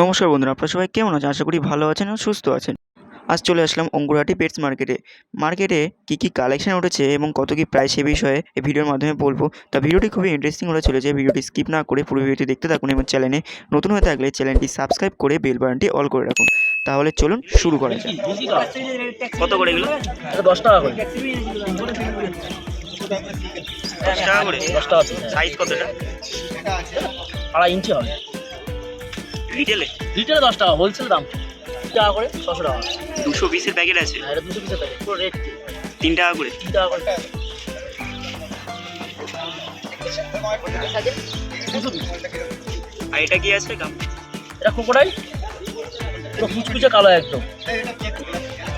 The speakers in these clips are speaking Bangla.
নমস্কার বন্ধুরা আপনারা সবাই কেমন আছেন? আশা করি ভালো আছেন ও সুস্থ আছেন। আজ চলে আসলাম অঙ্কুরহাটি পেটস মার্কেটে মার্কেটে কী কী কালেকশন উঠেছে এবং কত কী প্রাইস সে বিষয়ে এই ভিডিওর মাধ্যমে বলব। তা ভিডিওটি খুবই ইন্টারেস্টিং হতে চলেছে ভিডিওটি স্কিপ না করে পুরো ভিডিওটি দেখতে থাকুন এবং চ্যানেলে নতুন হয়ে থাকলে চ্যানেলটি সাবস্ক্রাইব করে বেল বাটনটি অল করে রাখুন। তাহলে চলুন শুরু করা যাক। কত করে এগুলো? দশ টাকা করে। দশ টাকা করে? দশ টাকা সাইজ কতটা আড়াই ইঞ্চি হবে। রিটেলে রিটেলে দশ টাকা হোলসেল দাম। তিন টাকা করে ছশো টাকা। দুশো পিসের প্যাকেট আছে? আর এটা দুশো পিসের প্যাকেট পুরো রেট তিন টাকা করে? তিন টাকা করে। দুশো পিস আর এটা কি আছে কাম এটা কোকোডাইল পুরো কুচকুচে কালো একদম।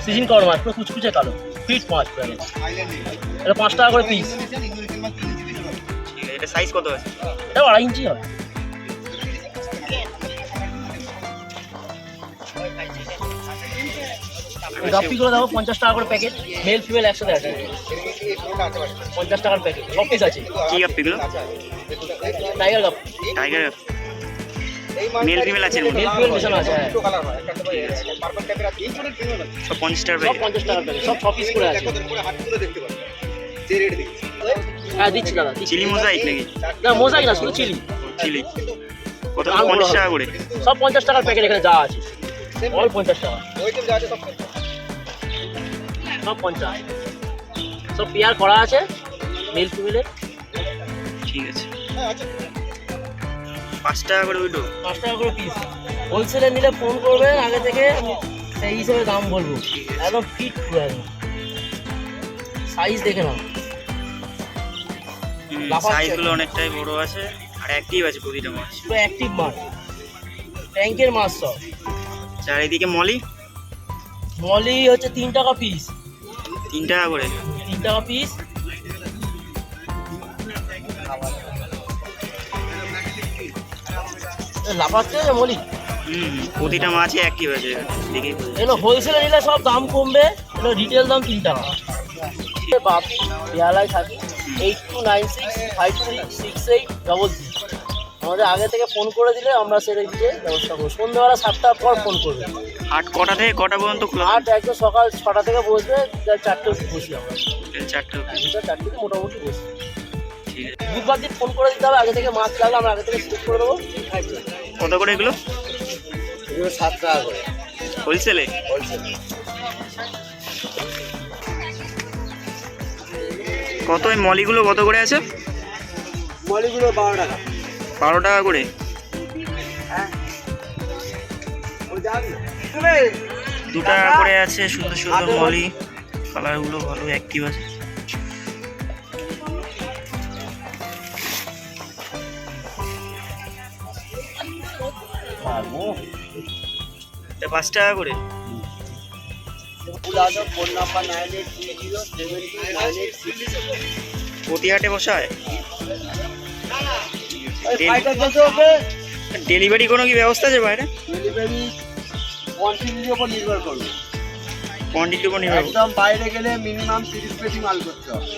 সিজন কর মাছ পুরো কুচকুচে কালো। ফিট মাছ পুরো এটা পাঁচ টাকা করে পিস এটা সাইজ কত আছে? এটা আড়াই ইঞ্চি হবে গাপ্পিগুলো দেখো পঞ্চাশ টাকা করে প্যাকেট মেল ফিমেল একসাথে আছে পঞ্চাশ টাকার প্যাকেট সব পিস আছে। কি গাপ্পিগুলো tiger gap tiger male female আছে মেল ফিমেল মিশানো আছে হ্যাঁ। সব পঞ্চাশ টাকার প্যাকেট পঞ্চাশ টাকার প্যাকেট সব ছ পিস করে আছে। হ্যাঁ দিচ্ছি দাদা চিলি মোজাইক নাকি? না মোজাইক না শুধু চিলি চিলি কত? পঞ্চাশ টাকা করে। সব পঞ্চাশ টাকার প্যাকেট এখানে যা আছে। অল পঞ্চাশ টাকা। সব পঞ্চাশ। সব পেয়ার করা আছে মেল। ফিমেলের ঠিক আছে। পাঁচ টাকা করে ওইটো পাঁচ টাকা করে পিস হোলসেলে নিলে ফোন করবেন আগে থেকে সেই হিসেবে দাম বলব। একদম ফিট পুরো একদম। সাইজ দেখে নাও। সাইজগুলো অনেকটাই বড় আছে আর অ্যাক্টিভ আছে প্রতিটা মাছ। পুরো অ্যাক্টিভ মাছ। ট্যাঙ্কের মাছ সব। চারিদিকে মলি? মলি হচ্ছে তিন টাকা পিস তিন টাকা করে। তিন টাকা পিস লাফাচ্ছে হুম প্রতিটা মাছই দেখি এগুলো হোলসেলে নিলে সব দাম কমবে এগুলো রিটেল দাম তিন টাকা। বাপি বেহালায় থাকি। Eight two nine six five three six eight double three আমাদের আগে থেকে ফোন করে দিলে আমরা সেটা দিয়ে ব্যবস্থা করব। সন্ধ্যেবেলা সাতটার পর ফোন করবে। আট কটা থেকে কটা পর্যন্ত খোলা আট একদম সকাল ছটা থেকে বসবে চারটে অবধি বসি আমরা। চারটে অবধি। চারটে মোটামুটি বসি। ঠিক বুধবার দিন ফোন করে দিতে হবে আগে থেকে মাছ লাগলে আমরা আগে থেকে সিলেক্ট করে দেবো। কত করে এগুলো? এগুলো সাত টাকা করে। হোলসেলে? কত এই মলিগুলো কত করে আছে? মলিগুলো বারো টাকা। বারো টাকা করে। দু টাকা করে আছে সুন্দর সুন্দর মলি। কালারগুলো ভালো অ্যাক্টিভ আছে। পাঁচ টাকা করে। Phone number nine eight three zero seven two nine eight six প্রতি হাটে বসায়? ডেলিভারি কোনো কি ব্যবস্থা আছে বাইরে? ডেলিভারি কোয়ান্টিটির উপর নির্ভর করবে। কোয়ান্টিটির উপর নির্ভর। একদম বাইরে গেলে মিনিমাম তিরিশ পেটি মাল করতে হবে।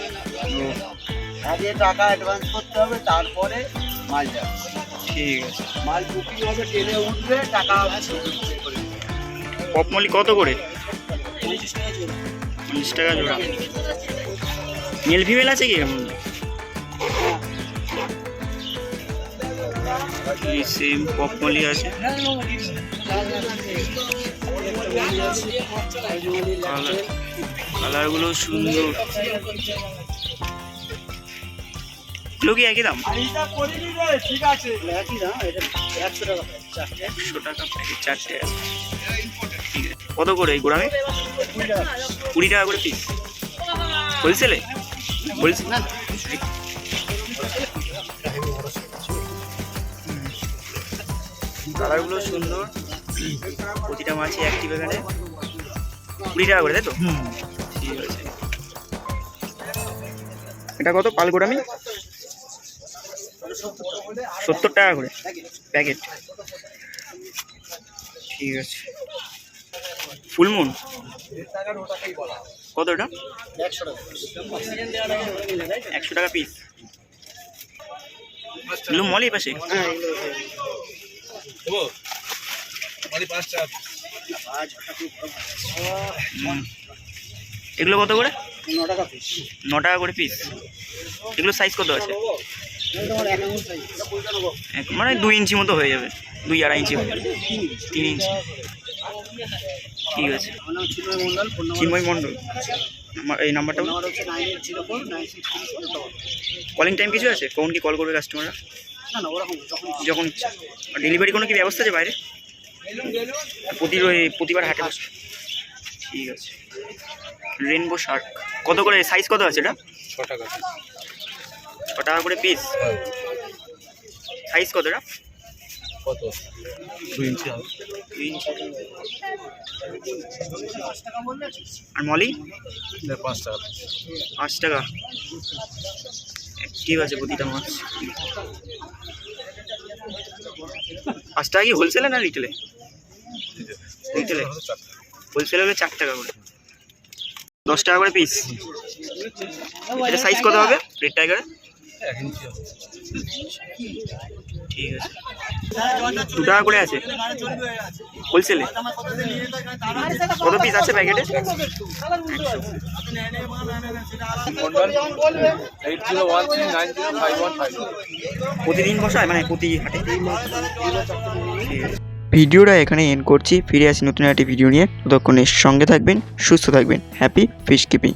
আগে টাকা অ্যাডভান্স করতে হবে তারপরে মাল যাবে। ঠিক আছে। মাল বুকিং হবে ট্রেনে উঠবে টাকা পপমলি কত করে? পঞ্চাশ টাকা জোড়া। মেল ফিমেল আছে কি সেম পপমলি আছে। কালার কালারগুলো সুন্দর। এগুলো কি একই দাম? ঠিক আছে। একই না এটা একশো টাকা একশো টাকা প্যাকেট চারটে। ঠিক কত করে এই গোড়ামে? কুড়ি টাকা। করে পিস হোলসেলে হোলসেল কালারগুলো সুন্দর। প্রতিটা মাছই অ্যাক্টিভ এখানে। কুড়ি টাকা করে তাই তো? ঠিক আছে। এটা কত পালগোড়ামি সত্তর টাকা করে। প্যাকেট। ঠিক আছে। ফুলমুন? কত এটা? একশো টাকা পিস এগুলো মলি পাশে? এগুলো কত করে? ন টাকা করে পিস এগুলো সাইজ কত আছে? মানে দুই ইঞ্চি মতো হয়ে যাবে। দুই আড়াই ইঞ্চি তিন ইঞ্চি। ঠিক আছে। চিন্ময় মণ্ডল। আমার এই নাম্বারটা কলিং টাইম কিছু আছে? কখন কি কল করবে কাস্টমাররা যখন ইচ্ছা। ডেলিভারি কোনো কি ব্যবস্থা আছে বাইরে? প্রতি প্রতিবার হাটে বসে। ঠিক আছে। রেনবো শার্ক কত করে? সাইজ কত আছে এটা? ছ টাকা। ছ টাকা করে পিস সাইজ কত এটা? কত? দুই ইঞ্চি দুই ইঞ্চি। আর মলি? পাঁচ টাকা। পাঁচ টাকা। ঠিক আছে প্রতিটা মাছ পাঁচ টাকা কি হোলসেলে না রিটেলে রিটেলে হোলসেলে হলে চার টাকা করে। দশ টাকা করে পিস এটা সাইজ কত হবে? রেড টাইগারের ঠিক আছে। দু টাকা করে আছে? হোলসেলে? কত পিস আছে প্যাকেটে প্রতিদিন বসায়? মানে প্রতি হাটে? ভিডিওটা এখানে এন্ড করছি। ফিরে আসি নতুন একটি ভিডিও নিয়ে। ততক্ষণে সঙ্গে থাকবেন সুস্থ থাকবেন হ্যাপি ফিশ কিপিং